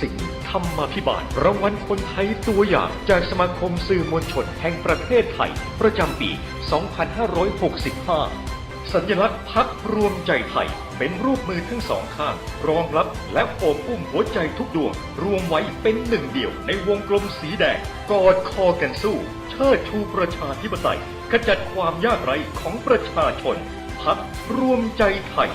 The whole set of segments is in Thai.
สิงห์ธรรมาภิบาลรางวัลคนไทยตัวอย่างจากสมาคมสื่อมวลชนแห่งประเทศไทย ประจำปี 2565 สัญลักษณ์พักรวมใจไทย เป็นรูปมือทั้งสองข้าง รองรับและโอบอุ้มหัวใจทุกดวง รวมไว้เป็นหนึ่งเดียวในวงกลมสีแดง กอดคอกันสู้ เชิดชูประชาธิปไตยขจัดความยากไร้ของประชาชน พักรวมใจไทย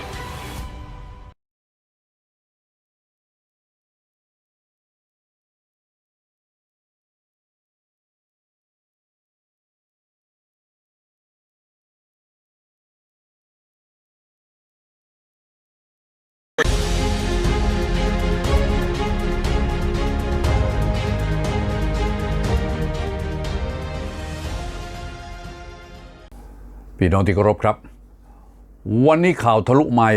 พี่น้องที่เคารพครับ วันนี้ข่าวทะลุใหม่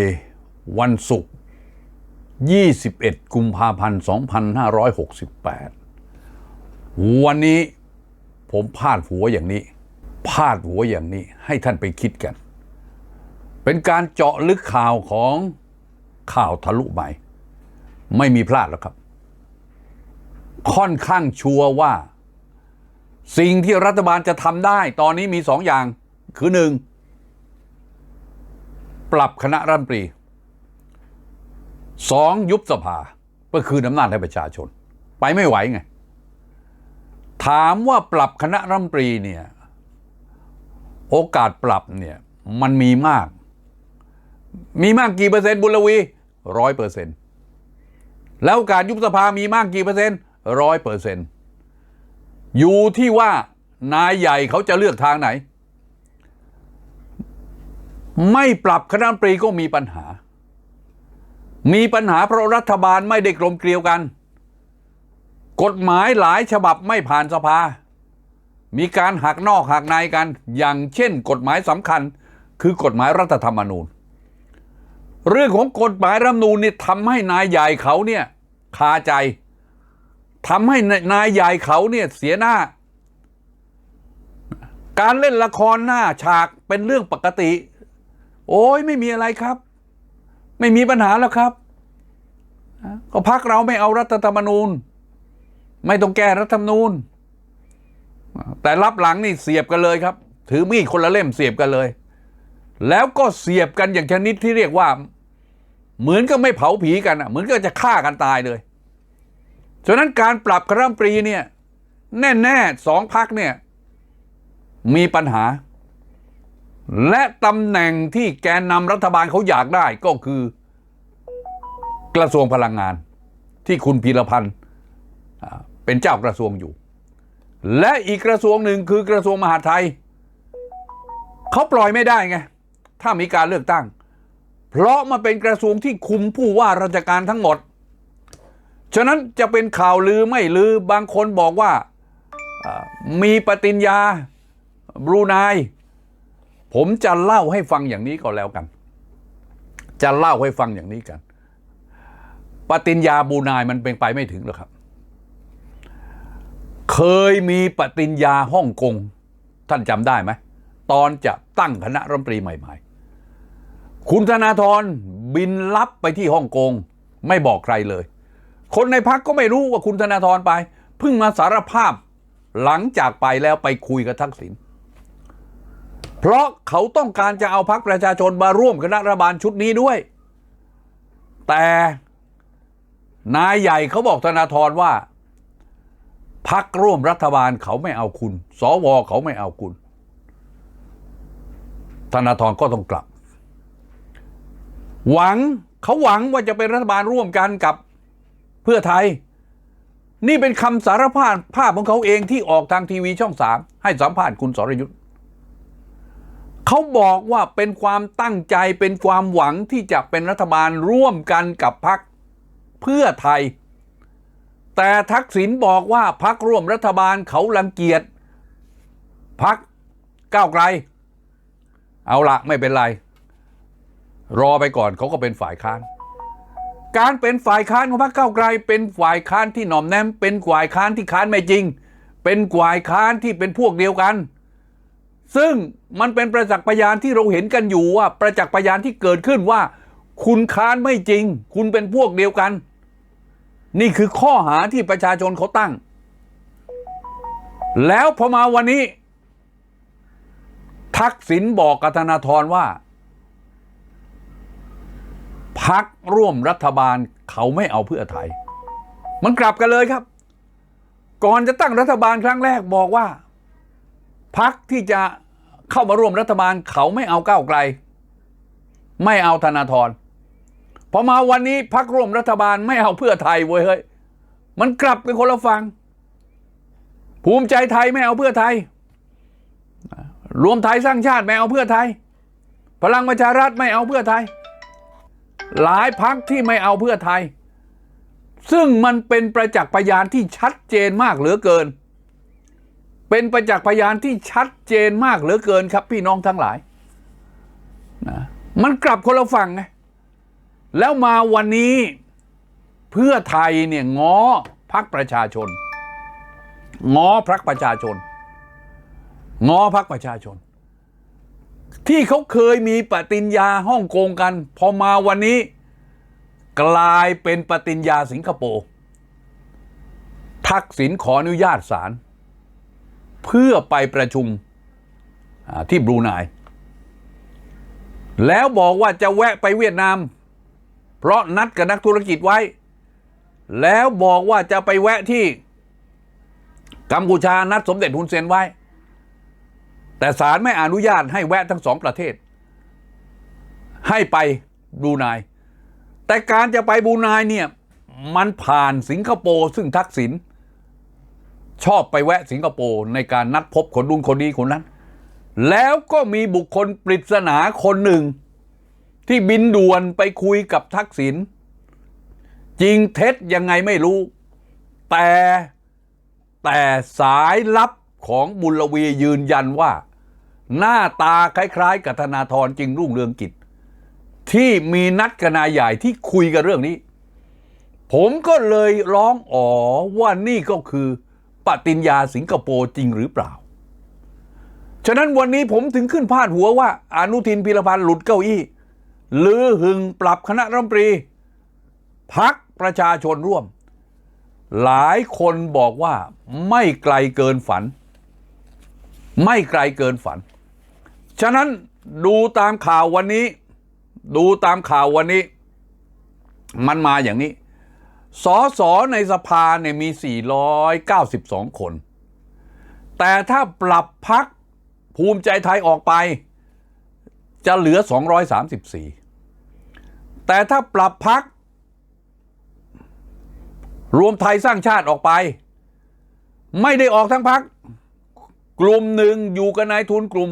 วันศุกร์ 21 กุมภาพันธ์ 2568 วันนี้ผมพาดหัวอย่างนี้ พาดหัวอย่างนี้ให้ท่านไปคิดกัน เป็นการเจาะลึกข่าวของข่าวทะลุใหม่ ไม่มีพลาดแล้วครับ ค่อนข้างชัวร์ว่า สิ่งที่รัฐบาลจะทำได้ ตอนนี้มีสองอย่าง คือหนึ่งปรับคณะรัฐมนตรีสองยุบสภาเพื่อคืนอำนาจให้ประชาชน ไปไม่ไหวไง ถามว่าปรับคณะรัฐมนตรีเนี่ย โอกาสปรับเนี่ย มันมีมาก มีมากกี่เปอร์เซ็นต์บุรวีร้อยเปอร์เซ็นต์แล้วโอกาสยุบสภามีมากกี่เปอร์เซ็นต์ร้อยเปอร์เซ็นต์อยู่ที่ว่านายใหญ่เขาจะเลือกทางไหน ไม่ปรับคณะรัฐมนตรีก็มีปัญหา มีปัญหาเพราะรัฐบาลไม่ได้กลมเกลียวกัน กฎหมายหลายฉบับไม่ผ่านสภา มีการหักนอกหักในกัน อย่างเช่น กฎหมายสำคัญคือกฎหมายรัฐธรรมนูญ เรื่องของกฎหมายรัฐธรรมนูญนี่ทำให้นายใหญ่เขาเนี่ยคาใจทำให้นายใหญ่เขาเนี่ยเสียหน้า การเล่นละครหน้าฉากเป็นเรื่องปกติ โอ้ยไม่มีอะไรครับ ไม่มีปัญหาแล้วครับ ก็พักเราไม่เอารัฐธรรมนูญ ไม่ต้องแก้รัฐธรรมนูญ แต่รับหลังนี่เสียบกันเลยครับ ถือมีดคนละเล่มเสียบกันเลย แล้วก็เสียบกันอย่างชนิดที่เรียกว่า เหมือนก็ไม่เผาผีกันเหมือนก็จะฆ่ากันตายเลยฉะนั้นการปรับคณะรัฐมนตรีเนี่ย แน่ๆสองพักเนี่ย มีปัญหา และตำแหน่งที่แกนนำรัฐบาลเขาอยากได้ก็คือ กระทรวงพลังงาน ที่คุณพีรพันธ์เป็นเจ้ากระทรวงอยู่ และอีกกระทรวงหนึ่งคือกระทรวงมหาดไทยเขาปล่อยไม่ได้ไง ถ้ามีการเลือกตั้ง เพราะมันเป็นกระทรวงที่คุมผู้ว่าราชการทั้งหมด ฉะนั้นจะเป็นข่าวลือไม่ลือบางคนบอกว่าอ่ามีปฏิญญาบรูไน ผมจะเล่าให้ฟังอย่างนี้ก็แล้วกัน จะเล่าให้ฟังอย่างนี้กัน ปฏิญญาบรูไนมันเป็นไปไม่ถึงหรอกครับ เคยมีปฏิญญาฮ่องกง ท่านจำได้ไหม ตอนจะตั้งคณะรัฐมนตรีใหม่ ๆ คุณธนาธรบินลับไปที่ฮ่องกง ไม่บอกใครเลย คนในพักก็ไม่รู้ว่าคุณธนาธรไป เพิ่งมาสารภาพหลังจากไปแล้วไปคุยกับทักษิณ เพราะเขาต้องการจะเอาพักประชาชนมาร่วมคณะรัฐบาลชุดนี้ด้วย แต่นายใหญ่เขาบอกธนาธรว่า พักร่วมรัฐบาลเขาไม่เอาคุณ สวเขาไม่เอาคุณ ธนาธรก็ต้องกลับ หวังเขาหวังว่าจะเป็นรัฐบาลร่วมกันกับเพื่อไทย นี่เป็นคำสารภาพภาพของเขาเองที่ออกทางทีวีช่องสามให้สัมภาษณ์คุณสรยุทธ์ เขาบอกว่าเป็นความตั้งใจเป็นความหวังที่จะเป็นรัฐบาลร่วมกันกับพรรคเพื่อไทย แต่ทักษิณบอกว่าพักร่วมรัฐบาลเขารังเกียจพักก้าวไกล เอาละไม่เป็นไร รอไปก่อนเขาก็เป็นฝ่ายค้าน การเป็นฝ่ายค้านของพรรคก้าวไกล เป็นฝ่ายค้านที่หน่อมแนมเป็นฝ่ายค้านที่ค้านไม่จริง เป็นฝ่ายค้านที่เป็นพวกเดียวกัน ซึ่งมันเป็นประจักษ์พยานที่เราเห็นกันอยู่ว่าประจักษ์พยานที่เกิดขึ้นว่า คุณค้านไม่จริง คุณเป็นพวกเดียวกัน นี่คือข้อหาที่ประชาชนเขาตั้ง แล้วพอมาวันนี้ ทักษิณบอกกับธนาธรว่าพักร่วมรัฐบาลเขาไม่เอาเพื่อไทย มันกลับกันเลยครับ ก่อนจะตั้งรัฐบาลครั้งแรกบอกว่า พักที่จะเข้ามาร่วมรัฐบาลเขาไม่เอาก้าวไกล ไม่เอาธนาธรพอมาวันนี้พักร่วมรัฐบาลไม่เอาเพื่อไทยเว้ยเฮ้ยมันกลับเป็นคนละฟังภูมิใจไทยไม่เอาเพื่อไทย รวมไทยสร้างชาติไม่เอาเพื่อไทย พลังประชารัฐไม่เอาเพื่อไทย หลายพักที่ไม่เอาเพื่อไทย ซึ่งมันเป็นประจักษ์พยานที่ชัดเจนมากเหลือเกิน เป็นประจักษ์พยานที่ชัดเจนมากเหลือเกินครับ พี่น้องทั้งหลายนะมันกลับคนละฝั่งไงแล้วมาวันนี้เพื่อไทยเนี่ยง้อพักประชาชน ง้อพักประชาชน ง้อพักประชาชน ที่เขาเคยมีปฏิญญาฮ่องกงกัน พอมาวันนี้ กลายเป็นปฏิญญาสิงคโปร์ทักษิณขออนุญาตศาล เพื่อไปประชุมที่บรูไนแล้วบอกว่าจะแวะไปเวียดนาม เพราะนัดกับนักธุรกิจไว้ แล้วบอกว่าจะไปแวะที่กัมพูชานัดสมเด็จฮุนเซนไว้ แต่ศาลไม่อนุญาตให้แวะทั้งสองประเทศ ให้ไปบรูไนแต่การจะไปบรูไนเนี่ย มันผ่านสิงคโปร์ซึ่งทักษิณ ชอบไปแวะสิงคโปร์ในการนัดพบคนรุ่นคนนี้คนนั้น แล้วก็มีบุคคลปริศนาคนหนึ่ง ที่บินด่วนไปคุยกับทักษิณจริงเท็จยังไงไม่รู้ แต่แต่สายลับของบุญลวียืนยันว่า หน้าตาคล้ายๆ กับธนาธรจึงรุ่งเรืองกิจ ที่มีนัดกบนายใหญ่ที่คุยกันเรื่องนี้ ผมก็เลยร้องอ๋อว่านี่ก็คือ ปฏิญญาสิงคโปร์จริงหรือเปล่า ฉะนั้นวันนี้ผมถึงขึ้นพาดหัวว่า อนุทินพิรพันธ์หลุดเก้าอี้ลือหึงปรับคณะรัฐมนตรีพักประชาชนร่วม หลายคนบอกว่าไม่ไกลเกินฝัน ไม่ไกลเกินฝัน ฉะนั้นดูตามข่าววันนี้ ดูตามข่าววันนี้ มันมาอย่างนี้ สอสอในสภาเนี่ยมี 492 คน แต่ถ้าปรับพักภูมิใจไทยออกไป จะเหลือ 234 แต่ถ้าปรับพัก รวมไทยสร้างชาติออกไป ไม่ได้ออกทั้งพัก กลุ่มหนึ่งอยู่กับนายทุนกลุ่ม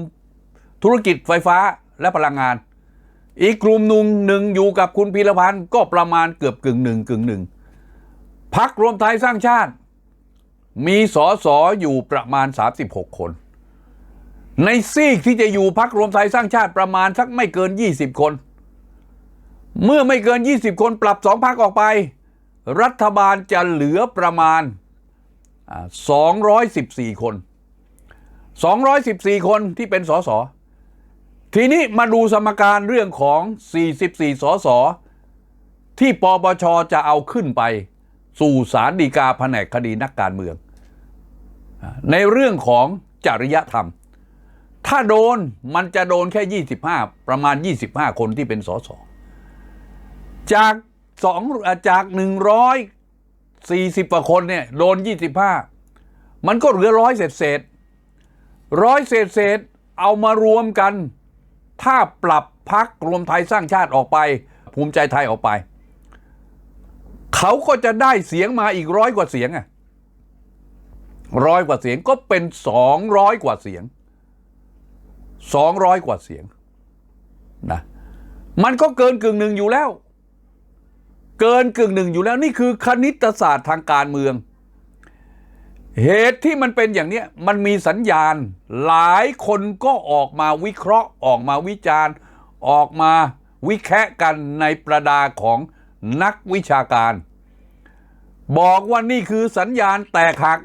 ธุรกิจไฟฟ้าและพลังงาน อีกกลุ่มหนึ่งหนึ่งอยู่กับคุณพีรพันธ์ก็ประมาณเกือบกึ่งหนึ่งกึ่งหนึ่ง พักรวมไทยสร้างชาติ มีสอสออยู่ประมาณ 36 คน ในซีกที่จะอยู่พักรวมไทยสร้างชาติประมาณสักไม่เกิน 20 คน เมื่อไม่เกิน 20 คนปรับสองพักออกไป รัฐบาลจะเหลือประมาณอ่า214 คน 214 คนที่เป็นสอสอทีนี้มาดูสมการเรื่องของ 44 สสที่ปปชจะเอาขึ้นไป สู่ศาลฎีกาแผนกคดีนักการเมือง ในเรื่องของจริยธรรม ถ้าโดนมันจะโดนแค่ 25 ประมาณ 25 คนที่เป็นสสจากสองจาก140กว่าคนเนี่ยโดน25มันก็เหลือร้อยเศษเศษร้อยเศษเศษเอามารวมกัน ถ้าปรับพักรวมไทยสร้างชาติออกไป ภูมิใจไทยออกไป เขาก็จะได้เสียงมาอีกร้อยกว่าเสียงอะร้อยกว่าเสียงก็เป็นสองร้อยกว่าเสียงสองร้อยกว่าเสียงนะมันก็เกินกึ่งหนึ่งอยู่แล้ว เกินกึ่งหนึ่งอยู่แล้ว นี่คือคณิตศาสตร์ทางการเมือง เหตุที่มันเป็นอย่างเนี้ยมันมีสัญญาณ หลายคนก็ออกมาวิเคราะห์ ออกมาวิจารณ์ ออกมาวิแคะกันในประดาของ นักวิชาการ บอกว่านี่คือสัญญาณแตกหัก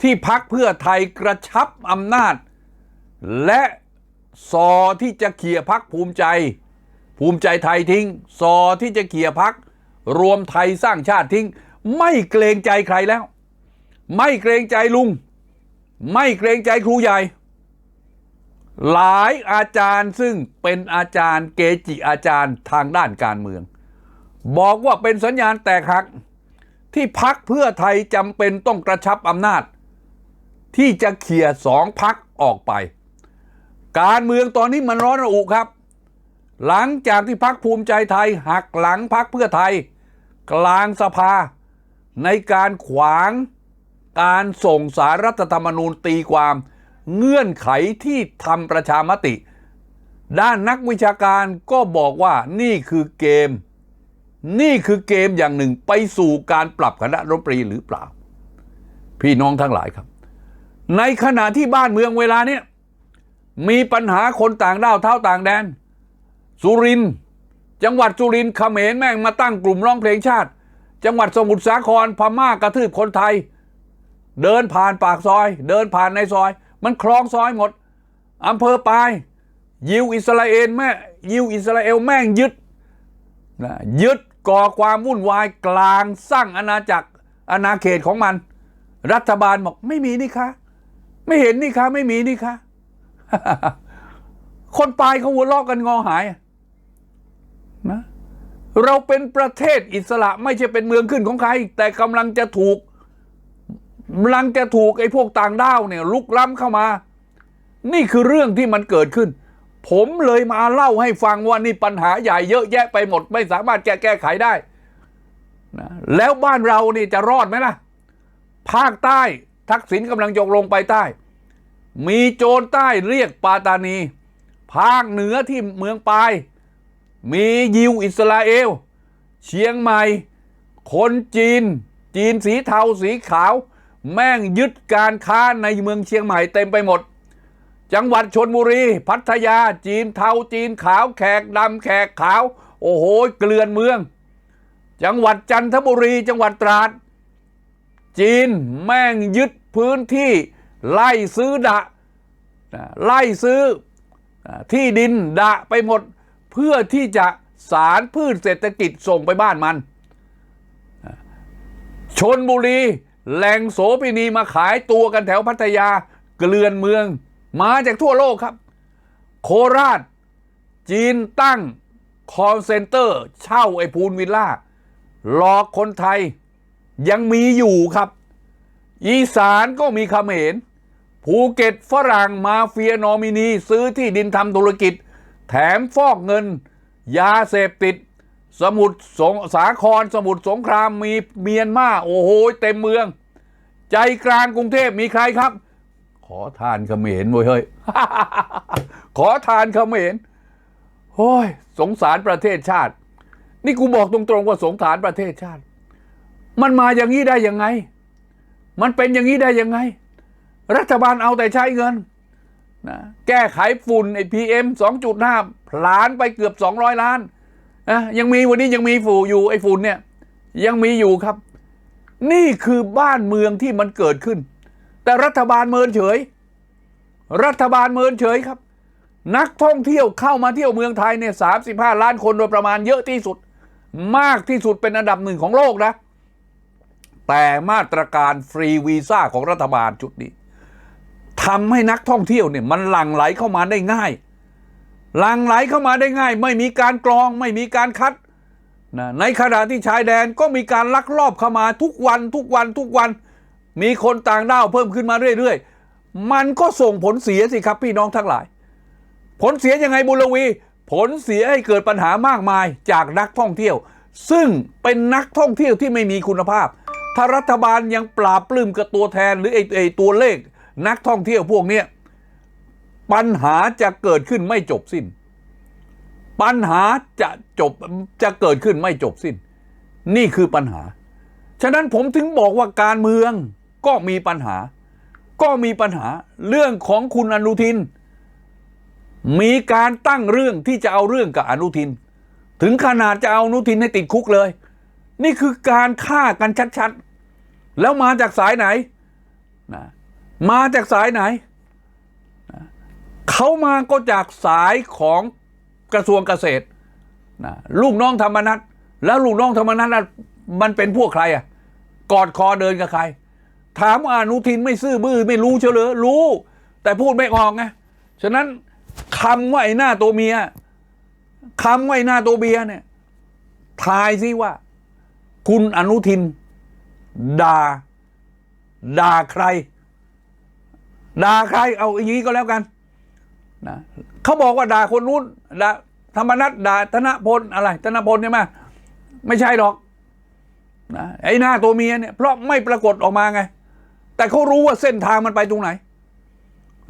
ที่พักเพื่อไทยกระชับอำนาจ และซอที่จะเขี่ยพักภูมิใจ ภูมิใจไทยทิ้ง ซอที่จะเขี่ยพักรวมไทยสร้างชาติทิ้ง ไม่เกรงใจใครแล้ว ไม่เกรงใจลุง ไม่เกรงใจครูใหญ่หลายอาจารย์ซึ่งเป็นอาจารย์เกจิอาจารย์ทางด้านการเมือง บอกว่าเป็นสัญญาณแตกหัก ที่พักเพื่อไทยจำเป็นต้องกระชับอำนาจ ที่จะเขี่ยสองพักออกไป การเมืองตอนนี้มันร้อนระอุครับ หลังจากที่พักภูมิใจไทยหักหลังพักเพื่อไทย กลางสภา ในการขวาง การส่งสารรัฐธรรมนูญตีความเงื่อนไขที่ทำประชามติ ด้านนักวิชาการก็บอกว่านี่คือเกม นี่คือเกมอย่างหนึ่งไปสู่การปรับคณะรัฐมนตรีหรือเปล่า พี่น้องทั้งหลายครับ ในขณะที่บ้านเมืองเวลาเนี้ยมีปัญหาคนต่างด้าวเท่าต่างแดน สุรินจังหวัดสุรินเขมรแม่งมาตั้งกลุ่มร้องเพลงชาติ จังหวัดสมุทรสาครพม่ากระทืบคนไทย เดินผ่านปากซอย เดินผ่านในซอย มันคลองซอยหมดอำเภอปาย ยิวอิสราเอลแม่ยิวอิสราเอลแม่งยึดนะยึด ก่อความวุ่นวายกลางสร้างอาณาจักรอาณาเขตของมัน รัฐบาลบอกไม่มีนี่คะไม่เห็นนี่คะไม่มีนี่คะคนปลายเขาหัวลอกกันงอหายนะเราเป็นประเทศอิสระไม่ใช่เป็นเมืองขึ้นของใคร แต่กำลังจะถูกกำลังจะถูกไอ้พวกต่างด้าวเนี่ยลุกล้ำเข้ามา นี่คือเรื่องที่มันเกิดขึ้น ผมเลยมาเล่าให้ฟังว่านี่ปัญหาใหญ่เยอะแยะไปหมด ไม่สามารถแก้แก้ไขได้นะแล้วบ้านเรานี่จะรอดไหมล่ะ ภาคใต้ทักษิณกำลังยกลงไปใต้ มีโจรใต้เรียกปาตานี ภาคเหนือที่เมืองปาย มียิวอิสราเอล เชียงใหม่ คนจีน จีนสีเทาสีขาว แม่งยึดการค้าในเมืองเชียงใหม่เต็มไปหมด จังหวัดชนบุรี พัทยา จีนเทาจีนขาวแขกดำแขกขาว โอ้โห เกลื่อนเมือง จังหวัดจันทบุรี จังหวัดตราด จีนแม่งยึดพื้นที่ไล่ซื้อดะ ไล่ซื้อที่ดินดะไปหมด เพื่อที่จะสารพืชเศรษฐกิจส่งไปบ้านมัน ชนบุรี แหล่งโสเภณีมาขายตัวกันแถวพัทยาเกลื่อนเมือง มาจากทั่วโลกครับ โคราช จีนตั้งคอลเซ็นเตอร์ เช่าไอ้พูนวิลล่าหลอกคนไทยยังมีอยู่ครับ อีสานก็มีเขมรภูเก็ตฝรั่งมาเฟียนอมินี ซื้อที่ดินทำธุรกิจ แถมฟอกเงิน ยาเสพติด สมุทรสงสาคร สมุทรสงครามมีเมียนมา โอ้โห เต็มเมือง ใจกลางกรุงเทพมีใครครับ อทานเขมรเว้ยเฮ้ย ขอทานเขมรโอ้ย สงสารประเทศชาติ นี่กูบอกตรงๆว่าสงสารประเทศชาติ มันมาอย่างนี้ได้ยังไง มันเป็นอย่างนี้ได้ยังไง รัฐบาลเอาแต่ใช้เงินนะแก้ไขฝุ่นไอ้พีเอ็มสองจุดห้าพลานไปเกือบสองร้อยล้านนะยังมีวันนี้ยังมีฝุ่อยู่ไอ้ฝุ่นเนี่ย ยังมีอยู่ครับ นี่คือบ้านเมืองที่มันเกิดขึ้น แต่รัฐบาลเมินเฉย รัฐบาลเมินเฉยครับ นักท่องเที่ยวเข้ามาเที่ยวเมืองไทยเนี่ยสาล้านคนโดยประมาณเยอะที่สุด มากที่สุดเป็นอันดับหนึ่งของโลกนะ แต่มาตรการฟรีวีซ่าของรัฐบาลชุดนี้ทำให้นักท่องเที่ยวเนี่ยมันหลั่งไหลเข้ามาได้ง่ายหลั่งไหลเข้ามาได้ง่าย ไม่มีการกรองไม่มีการคัดนะในขณะที่ชายแดนก็มีการลักลอบเข้ามาทุกวันทุกวันทุกวัน มีคนต่างด้าวเพิ่มขึ้นมาเรื่อยๆ มันก็ส่งผลเสียสิครับพี่น้องทั้งหลาย ผลเสียยังไงบุรวี ผลเสียให้เกิดปัญหามากมายจากนักท่องเที่ยว ซึ่งเป็นนักท่องเที่ยวที่ไม่มีคุณภาพ ถ้ารัฐบาลยังปราบปลื้มกับตัวแทนหรือไอ้ไอตัวเลข นักท่องเที่ยวพวกนี้ปัญหาจะเกิดขึ้นไม่จบสิ้น ปัญหาจะจบจะเกิดขึ้นไม่จบสิ้น นี่คือปัญหา ฉะนั้นผมถึงบอกว่าการเมือง ก็มีปัญหา ก็มีปัญหาเรื่องของคุณอนุทิน มีการตั้งเรื่องที่จะเอาเรื่องกับอนุทิน ถึงขนาดจะเอาอนุทินให้ติดคุกเลย นี่คือการฆ่ากันชัดๆ แล้วมาจากสายไหนนะมาจากสายไหนนะเขามาก็จากสายของกระทรวงเกษตรนะลูกน้องธรรมนัฐแล้วลูกน้องธรรมนัฐมันเป็นพวกใครอะกอดคอเดินกับใคร ถามว่าอนุทินไม่ซื่อบื้อไม่รู้เฉลยรู้ แต่พูดไม่ออกไงฉะนั้นคำว่าไอ้หน้าตัวเมียคำว่าไอ้หน้าตัวเบียเนี่ยทายสิว่า คุณอนุทินด่าด่าใครด่าใครเอาอย่างนี้ก็แล้วกันนะเขาบอกว่าด่าคนนู้นด่าธรรมนัตด่าธนพลอะไรธนพลใช่ไหมไม่ใช่หรอกนะไอ้หน้าตัวเมียเนี่ยเพราะไม่ปรากฏออกมาไง แต่เขารู้ว่าเส้นทางมันไปตรงไหน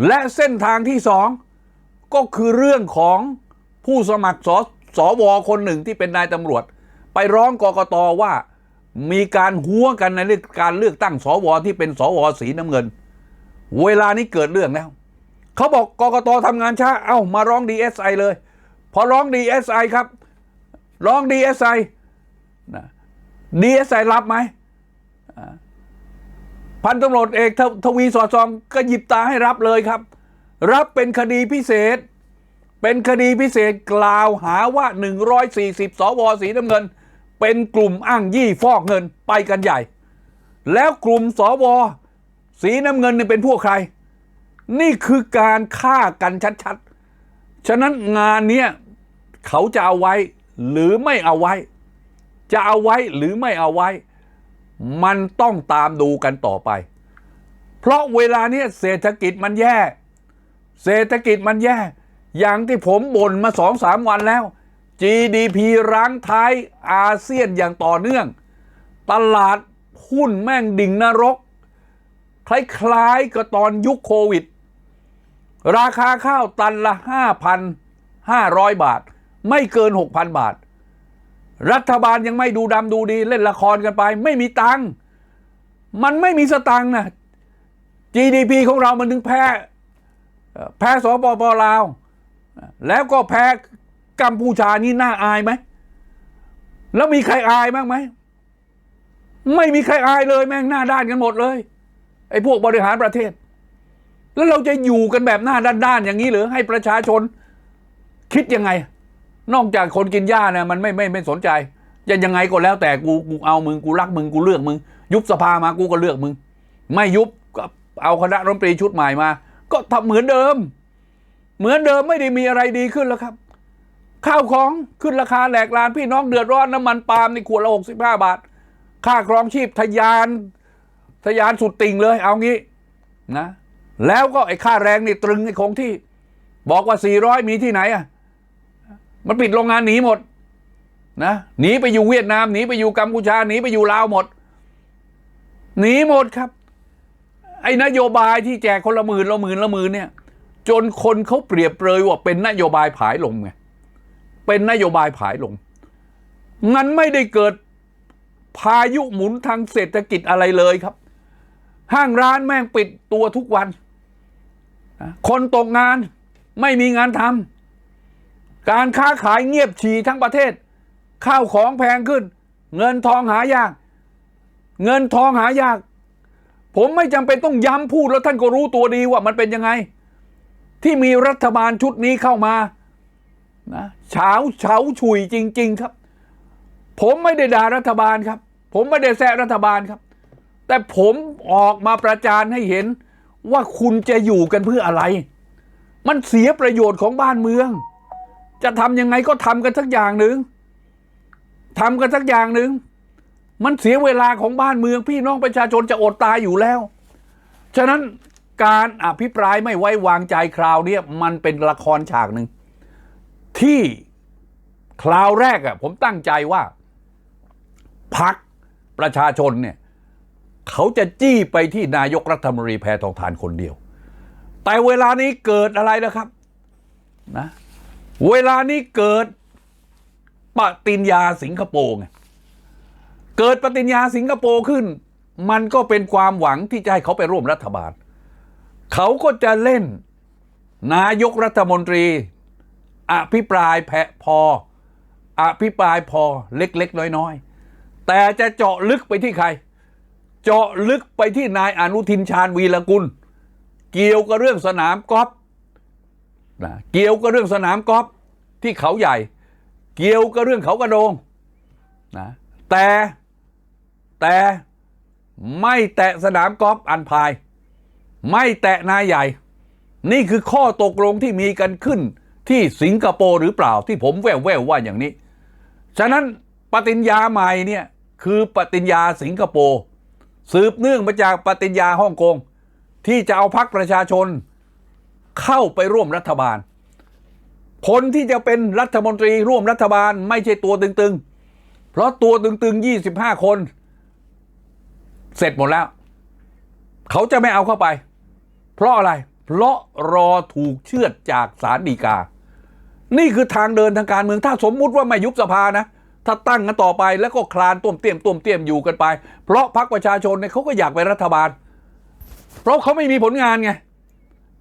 และเส้นทางที่สองก็คือเรื่องของผู้สมัครสสวคนหนึ่งที่เป็นนายตำรวจ ไปร้องกกตว่ามีการหัวกันในเรื่องการเลือกตั้งสวที่เป็นสวสีน้ำเงิน เวลานี้เกิดเรื่องแล้วเขาบอกกกตทำงานช้า เอ้ามาร้องดีเอสไอเลย พอร้องดีเอสไอครับ ร้องดีเอสไอดีเอสไอรับไหม พันตำรวจเอกททวีสอดซองก็หยิบตาให้รับเลยครับ รับเป็นคดีพิเศษ เป็นคดีพิเศษกล่าวหาว่า 140 สวสีน้ำเงิน เป็นกลุ่มอ้างยี่ฟอกเงินไปกันใหญ่ แล้วกลุ่มสวสีน้ำเงินเนี่ยเป็นพวกใคร นี่คือการฆ่ากันชัดๆ ฉะนั้นงานเนี้ยเขาจะเอาไว้หรือไม่เอาไว้ จะเอาไว้หรือไม่เอาไว้ มันต้องตามดูกันต่อไป เพราะเวลาเนี้ยเศรษฐกิจมันแย่ เศรษฐกิจมันแย่ อย่างที่ผมบ่นมาสองสามวันแล้ว GDP รั้งท้ายอาเซียนอย่างต่อเนื่อง ตลาดหุ้นแม่งดิ่งนรก คล้ายๆกับตอนยุคโควิด ราคาข้าวตันละ 5,500 บาท ไม่เกิน 6,000 บาท รัฐบาลยังไม่ดูดำดูดีเล่นละครกันไป ไม่มีตังค์มันไม่มีสตังค์นะ GDP ของเรามันถึงแพ้ แพ้สปปลาว แล้วก็แพ้กัมพูชานี่น่าอายไหม แล้วมีใครอายบ้างไหม ไม่มีใครอายเลยแม่งหน้าด้านกันหมดเลย ไอ้พวกบริหารประเทศ แล้วเราจะอยู่กันแบบหน้าด้านๆอย่างนี้หรือให้ประชาชนคิดยังไง นอกจากคนกินหญ้าเนี่ยมันไม่ไม่ไม่สนใจจะยังไงก็แล้วแต่กูกูเอามึงกูรักมึงกูเลือกมึง ยุบสภามากูก็เลือกมึง ไม่ยุบก็เอาคณะรัฐมนตรีชุดใหม่มา ก็ทำเหมือนเดิม เหมือนเดิมไม่ได้มีอะไรดีขึ้นแล้วครับ ข้าวของขึ้นราคาแหลกลานพี่น้องเดือดร้อนน้ำมันปาล์มในขวดละหกสิบห้าบาท ค่าครองชีพทะยานทะยานสุดติ่งเลย เอางี้นะ แล้วก็ไอ้ค่าแรงนี่ตรึงไอ้คงที่ บอกว่าสี่ร้อยมีที่ไหนอะ มันปิดโรงงานหนีหมดนะหนีไปอยู่เวียดนามหนีไปอยู่กัมพูชาหนีไปอยู่ลาวหมดหนีหมดครับ ไอ้นโยบายที่แจกคนละหมื่นละหมื่นละหมื่นเนี่ย จนคนเขาเปรียบเปรยว่าเป็นนโยบายผายลมไงเป็นนโยบายผายลมมันไม่ได้เกิดพายุหมุนทางเศรษฐกิจอะไรเลยครับ ห้างร้านแม่งปิดตัวทุกวัน คนตกงานไม่มีงานทำ การค้าขายเงียบฉี่ทั้งประเทศ ข้าวของแพงขึ้น เงินทองหายาก เงินทองหายาก ผมไม่จำเป็นต้องย้ำพูดแล้วท่านก็รู้ตัวดีว่ามันเป็นยังไง ที่มีรัฐบาลชุดนี้เข้ามานะเฉาเฉาฉุยจริง ๆ ครับ ผมไม่ได้ด่ารัฐบาลครับ ผมไม่ได้แซะรัฐบาลครับ แต่ผมออกมาประจานให้เห็นว่าคุณจะอยู่กันเพื่ออะไร มันเสียประโยชน์ของบ้านเมือง จะทำยังไงก็ทำกันสักอย่างหนึ่งทำกันสักอย่างหนึ่งมันเสียเวลาของบ้านเมือง พี่น้องประชาชนจะอดตายอยู่แล้ว ฉะนั้นการอภิปรายไม่ไว้วางใจคราวนี้มันเป็นละครฉากหนึ่ง ที่คราวแรกอะผมตั้งใจว่าพักประชาชนเนี่ยเขาจะจี้ไปที่นายกรัฐมนตรีแพทองทานคนเดียว แต่เวลานี้เกิดอะไรนะครับนะ เวลานี้เกิดปฏิญญาสิงคโปร์ไงเกิดปฏิญญาสิงคโปร์ขึ้น มันก็เป็นความหวังที่จะให้เขาไปร่วมรัฐบาล เขาก็จะเล่นนายกรัฐมนตรี อภิปรายแผะพอ อภิปรายพอเล็ก ๆ น้อยๆ แต่จะเจาะลึกไปที่ใคร เจาะลึกไปที่นายอนุทินชาญวีรกุล เกี่ยวกับเรื่องสนามกอล์ฟ นะเกี่ยวกับเรื่องสนามกอล์ฟที่เขาใหญ่ เกี่ยวกับเรื่องเขากระโดงนะแต่แต่ไม่แตะสนามกอล์ฟอันพาย ไม่แตะนายใหญ่ นี่คือข้อตกลงที่มีกันขึ้นที่สิงคโปร์หรือเปล่าที่ผมแววแววว่าอย่างนี้ ฉะนั้นปฏิญญาใหม่เนี่ยคือปฏิญญาสิงคโปร์สืบเนื่องมาจากปฏิญญาฮ่องกงที่จะเอาพักประชาชน เข้าไปร่วมรัฐบาล คนที่จะเป็นรัฐมนตรีร่วมรัฐบาลไม่ใช่ตัวตึงๆ เพราะตัวตึงๆ 25 คน เสร็จหมดแล้ว เขาจะไม่เอาเข้าไป เพราะอะไร เพราะรอถูกเชือดจากศาลฎีกา นี่คือทางเดินทางการเมืองถ้าสมมุติว่าไม่ยุบสภานะถ้าตั้งกันต่อไปแล้วก็คลานต้มเตี้ยมต้มเตี้ยมอยู่กันไป เพราะพรรคประชาชนเนี่ยเขาก็อยากเป็นรัฐบาล เพราะเขาไม่มีผลงานไง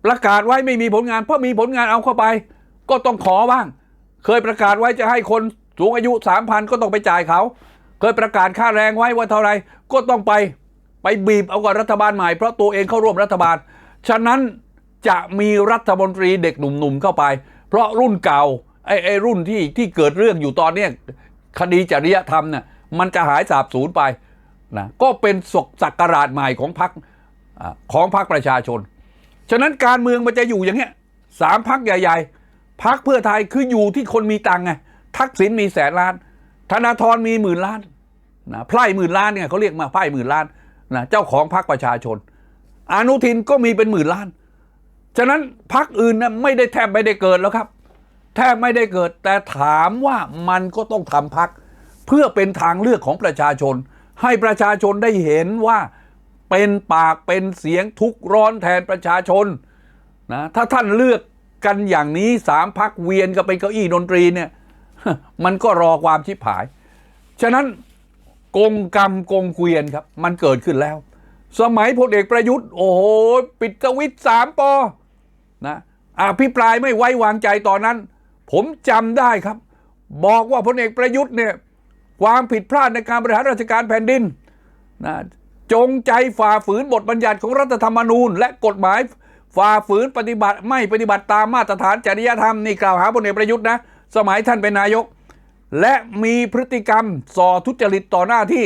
ประกาศไว้ไม่มีผลงาน เพราะมีผลงานเอาเข้าไป ก็ต้องขอบ้าง เคยประกาศไว้จะให้คนสูงอายุสามพันก็ต้องไปจ่ายเขา เคยประกาศค่าแรงไว้ว่าเท่าไรก็ต้องไปไปบีบเอากับรัฐบาลใหม่เพราะตัวเองเข้าร่วมรัฐบาล ฉะนั้นจะมีรัฐมนตรีเด็กหนุ่มๆเข้าไป เพราะรุ่นเก่าไอ้ไอ้รุ่นที่ที่เกิดเรื่องอยู่ตอนเนี้ยคดีจริยธรรมเนี่ยมันจะหายสาบสูญไปนะก็เป็นศกศักราชใหม่ของพรรคของพรรคประชาชน ฉะนั้นการเมืองมันจะอยู่อย่างเงี้ยสามพักใหญ่ ๆ พักเพื่อไทยคืออยู่ที่คนมีตังค์ไงทักษิณมีแสนล้าน ธนาธรมีหมื่นล้านนะไพร่หมื่นล้านเนี่ยเขาเรียกมาไพร่หมื่นล้านนะเจ้าของพรรคประชาชน อนุทินก็มีเป็นหมื่นล้าน ฉะนั้นพักอื่นนะไม่ได้แทบไม่ได้เกิดแล้วครับ แทบไม่ได้เกิด แต่ถามว่ามันก็ต้องทำพัก เพื่อเป็นทางเลือกของประชาชน ให้ประชาชนได้เห็นว่า เป็นปากเป็นเสียงทุกร้อนแทนประชาชนนะถ้าท่านเลือกกันอย่างนี้สามพักเวียนก็เป็นเก้าอี้ดนตรีเนี่ยมันก็รอความชิบหาย ฉะนั้นกงกรรมกงเกวียนครับ มันเกิดขึ้นแล้ว สมัยพลเอกประยุทธ์ โอ้โห ปิดสวิตสามปอนะอภิปรายไม่ไว้วางใจตอนนั้น ผมจำได้ครับ บอกว่าพลเอกประยุทธ์เนี่ยความผิดพลาดในการบริหารราชการแผ่นดินนะ จงใจฝ่าฝืนบทบัญญัติของรัฐธรรมนูญ และกฎหมายฝ่าฝืนปฏิบัติไม่ปฏิบัติตามมาตรฐานจริยธรรมนี่กล่าวหาพลเอกประยุทธ์นะ สมัยท่านเป็นนายก และมีพฤติกรรมส่อทุจริตต่อหน้าที่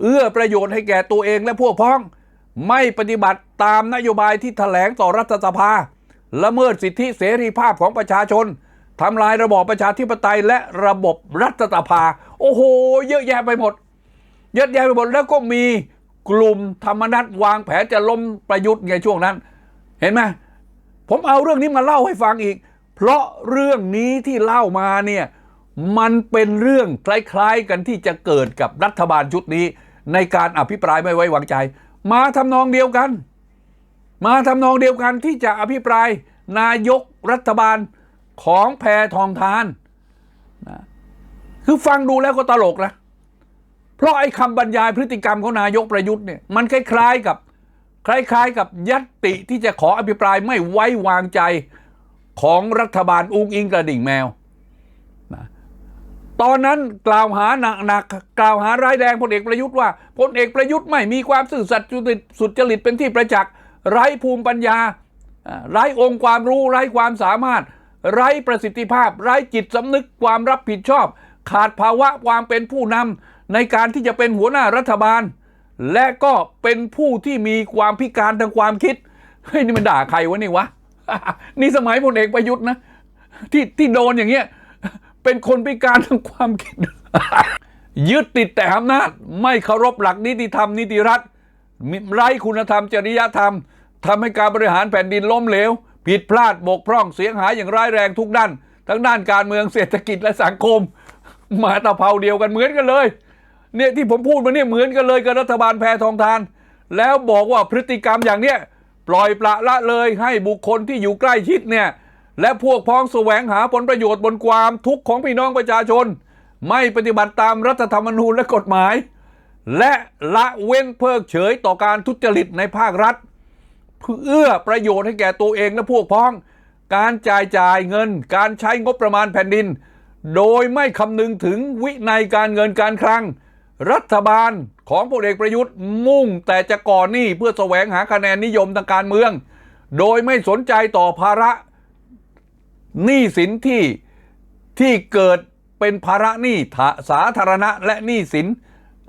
เอื้อประโยชน์ให้แก่ตัวเองและพวกพ้อง ไม่ปฏิบัติตามนโยบายที่แถลงต่อรัฐสภา ละเมิดสิทธิเสรีภาพของประชาชนทำลายระบอบประชาธิปไตยและระบบรัฐสภา โอ้โห เยอะแยะไปหมด เยอะแยะไปหมดแล้วก็มี กลุ่มธรรมนัตวางแผนจะล้มประยุทธ์ไงช่วงนั้น เห็นไหมผมเอาเรื่องนี้มาเล่าให้ฟังอีก เพราะเรื่องนี้ที่เล่ามาเนี่ยมันเป็นเรื่องคล้ายๆกันที่จะเกิดกับรัฐบาลชุดนี้ ในการอภิปรายไม่ไว้วางใจ มาทำนองเดียวกัน มาทำนองเดียวกันที่จะอภิปรายนายกรัฐบาลของแพทองทานนะคือฟังดูแล้วก็ตลกนะ เพราะไอ้คำบรรยายพฤติกรรมของนายกประยุทธ์เนี่ยมันคล้ายๆกับ คล้าย ๆ กับยัตติที่จะขออภิปรายไม่ไว้วางใจของรัฐบาลอุ้งอิงกระดิ่งแมวนะตอนนั้นกล่าวหาหนักๆกล่าวหาร้ายแรงพลเอกประยุทธ์ว่าพลเอกประยุทธ์ไม่มีความซื่อสัตย์สุจริตเป็นที่ประจักษ์ไร้ภูมิปัญญาอ่าไร้องค์ความรู้ไร้ความสามารถ ไร้ประสิทธิภาพ ไร้จิตสำนึกความรับผิดชอบ ขาดภาวะความเป็นผู้นำ ในการที่จะเป็นหัวหน้ารัฐบาล และก็เป็นผู้ที่มีความพิการทางความคิดเฮ้ยนี่มันด่าใครวะนี่วะนี่สมัยพลเอกประยุทธ์นะที่ที่โดนอย่างเงี้ยเป็นคนพิการทางความคิด ยึดติดแต่อำนาจ ไม่เคารพหลักนิติธรรมนิติรัฐไร้คุณธรรมจริยธรรมทำให้การบริหารแผ่นดินล้มเหลว ผิดพลาดบกพร่องเสียหายอย่างร้ายแรงทุกด้าน ทั้งด้านการเมืองเศรษฐกิจและสังคม มาตะเภาเดียวกันเหมือนกันเลย เนี่ยที่ผมพูดมาเนี่ยเหมือนกันเลยกับรัฐบาลแพทองทาน แล้วบอกว่าพฤติกรรมอย่างเนี้ยปล่อยปละละเลยให้บุคคลที่อยู่ใกล้ชิดเนี่ยและพวกพ้องแสวงหาผลประโยชน์บนความทุกข์ของพี่น้องประชาชน ไม่ปฏิบัติตามรัฐธรรมนูญและกฎหมาย และละเว้นเพิกเฉยต่อการทุจริตในภาครัฐ เพื่อเอื้อประโยชน์ให้แก่ตัวเองและพวกพ้อง การจ่ายจ่ายเงิน การใช้งบประมาณแผ่นดิน โดยไม่คำนึงถึงวินัยการเงินการคลัง รัฐบาลของพลเอกประยุทธ์มุ่งแต่จะก่อหนี้เพื่อแสวงหาคะแนนนิยมทางการเมือง โดยไม่สนใจต่อภาระหนี้สินที่ที่เกิดเป็นภาระหนี้สาธารณะและหนี้สิน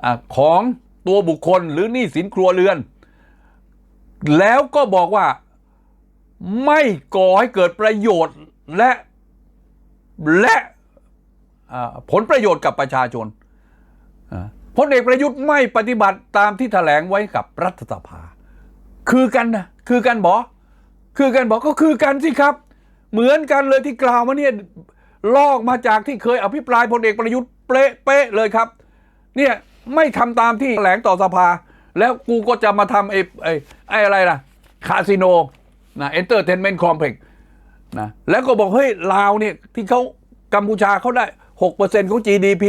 อของตัวบุคคลหรือหนี้สินครัวเรือน แล้วก็บอกว่าไม่ก่อให้เกิดประโยชน์และและผลประโยชน์กับประชาชน พลเอกประยุทธ์ไม่ปฏิบัติตามที่แถลงไว้กับรัฐสภา คือกันนะคือกันบอคือกันบอกก็คือกันสิครับ เหมือนกันเลยที่กล่าวมาเนี่ยลอกมาจากที่เคยอภิปรายพลเอกประยุทธ์เป๊ะเป๊ะเลยครับ เนี่ยไม่ทำตามที่แถลงต่อสภา แล้วกูก็จะมาทำไอ้ไอ้ไอ้อะไรล่ะ คาสิโนนะเอนเตอร์เทนเมนต์คอมเพล็กซ์นะแล้วก็บอกเฮ้ยลาวเนี่ยที่เขากัมพูชาเขาได้6%ของ GDP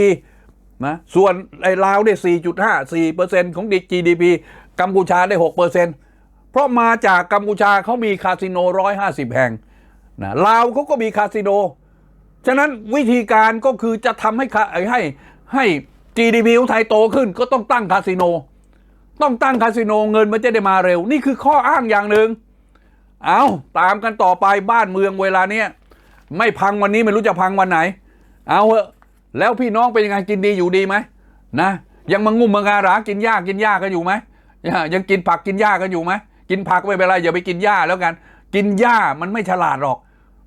นะส่วนไอ้ลาวเนี่ย4.5 4%ของ GDP กัมพูชาได้6%เพราะมาจากกัมพูชาเขามีคาสิโน 150 แห่งนะลาวเขาก็มีคาสิโน ฉะนั้นวิธีการก็คือจะทำให้ให้ให้ GDP ของไทยโตขึ้นก็ต้องตั้งคาสิโน ต้องตั้งคาสิโนเงินมันจะได้มาเร็ว นี่คือข้ออ้างอย่างหนึ่งเอาตามกันต่อไปบ้านเมืองเวลาเนี้ยไม่พังวันนี้ไม่รู้จะพังวันไหน เอาเถอะ แล้วพี่น้องเป็นยังไงกินดีอยู่ดีไหมนะยังมางุ่มมางาหรากินหญ้ากินหญ้ากันอยู่ไหมยังกินผักกินหญ้ากันอยู่ไหมกินผักไม่เป็นไรอย่าไปกินหญ้าแล้วกัน กินหญ้ามันไม่ฉลาดหรอก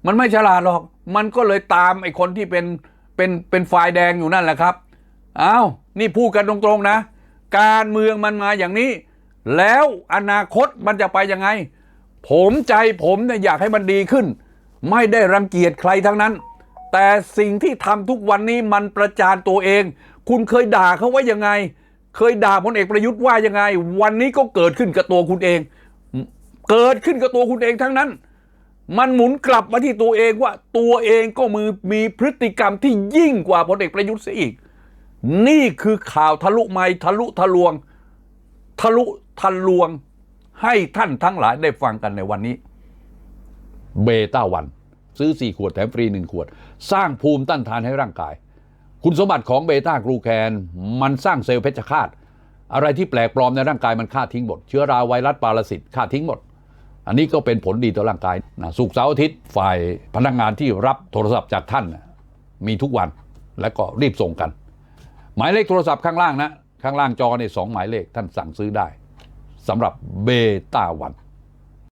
มันไม่ฉลาดหรอก มันก็เลยตามไอ้คนที่เป็นเป็นเป็นฝ่ายแดงอยู่นั่นแหละครับอานี่พูดกันตรงๆนะ การเมืองมันมาอย่างนี้ แล้วอนาคตมันจะไปยังไง ผมใจผมเนี่ยอยากให้มันดีขึ้น ไม่ได้รังเกียจใครทั้งนั้น แต่สิ่งที่ทำทุกวันนี้มันประจานตัวเอง คุณเคยด่าเขาว่ายังไง เคยด่าพลเอกประยุทธ์ว่ายังไง วันนี้ก็เกิดขึ้นกับตัวคุณเอง เกิดขึ้นกับตัวคุณเองทั้งนั้น มันหมุนกลับมาที่ตัวเองว่าตัวเองก็มือมีพฤติกรรมที่ยิ่งกว่าพลเอกประยุทธ์เสียอีก นี่คือข่าวทะลุไมค์ทะลุทะลวง ทะลุทะลวงให้ท่านทั้งหลายได้ฟังกันในวันนี้ เบต้าวัน ซื้อ 4 ขวดแถมฟรี 1 ขวด สร้างภูมิต้านทานให้ร่างกาย คุณสมบัติของเบต้ากรูแคนมันสร้างเซลล์เพชฌฆาต อะไรที่แปลกปลอมในร่างกายมันฆ่าทิ้งหมด เชื้อราไวรัสปรสิตฆ่าทิ้งหมด อันนี้ก็เป็นผลดีต่อร่างกายนะสุกร์เสาร์อาทิตย์ฝ่ายพนักงานที่รับโทรศัพท์จากท่านมีทุกวันและก็รีบส่งกัน หมายเลขโทรศัพท์ข้างล่างนะข้างล่างจอเนี่ยสองหมายเลขท่านสั่งซื้อได้สำหรับเบต้าวัน